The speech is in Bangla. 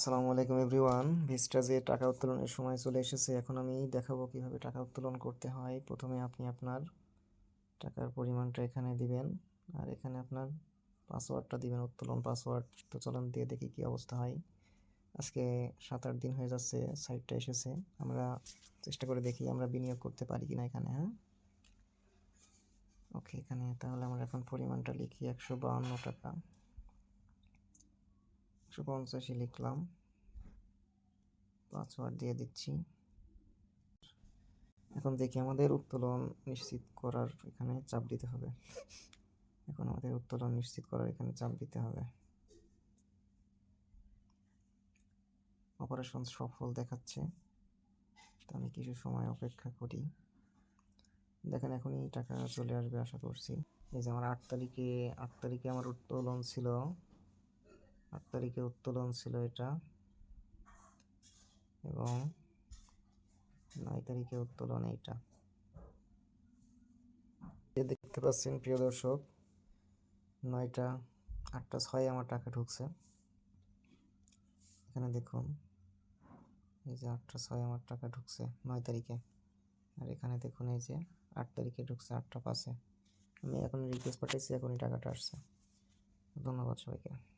আসসালামু আলাইকুম এভরিওয়ান। ভিস্টাজে টাকা উত্তোলনের সময় চলে এসেছে, এখন আমি দেখাবো কীভাবে টাকা উত্তোলন করতে হয়। প্রথমে আপনি আপনার টাকার পরিমাণটা এখানে দিবেন, আর এখানে আপনার পাসওয়ার্ডটা দিবেন, উত্তোলন পাসওয়ার্ড। তো চলুন দিয়ে দেখি কী অবস্থা হয়। আজকে সাত আট দিন হয়ে যাচ্ছে, সাইটটা এসেছে। আমরা চেষ্টা করে দেখি আমরা বিনিয়োগ করতে পারি কিনা এখানে হ্যাঁ? ওকে, এখানে তাহলে আমরা এখন পরিমাণটা লিখি একশো বাহান্ন টাকা। একশো পঞ্চাশি লিখলাম। পাসওয়ার্ড দিয়ে দিচ্ছি। এখন দেখি আমাদের উত্তোলন নিশ্চিত করার এখানে চাপ দিতে হবে। এখন আমাদের উত্তোলন নিশ্চিত করার এখানে চাপ দিতে হবে। অপারেশন সফল দেখাচ্ছে। তো আমি কিছু সময় অপেক্ষা করি। দেখেন এখনই টাকা চলে আসবে, আশা করছি। এই যে আমার আট তারিখে আট তারিখে আমার উত্তোলন ছিল। আট তারিখে উত্তোলন ছিল এটা। এবং নয় তারিখে উত্তোলন এইটা। এ দেখতে পাচ্ছেন, প্রিয় দর্শক, নয়টা, আটটা ছয় আমার টাকা ঢুকছে। এখানে দেখুন, এই যে আটটা ছয় আমার টাকা ঢুকছে নয় তারিখে। আর এখানে দেখুন, এই যে আট তারিখে ঢুকছে, আটটা পাঁচে। আমি এখন রিকোয়েস্ট পাঠাইছি, এখনই টাকাটা আসছে। ধন্যবাদ সবাইকে।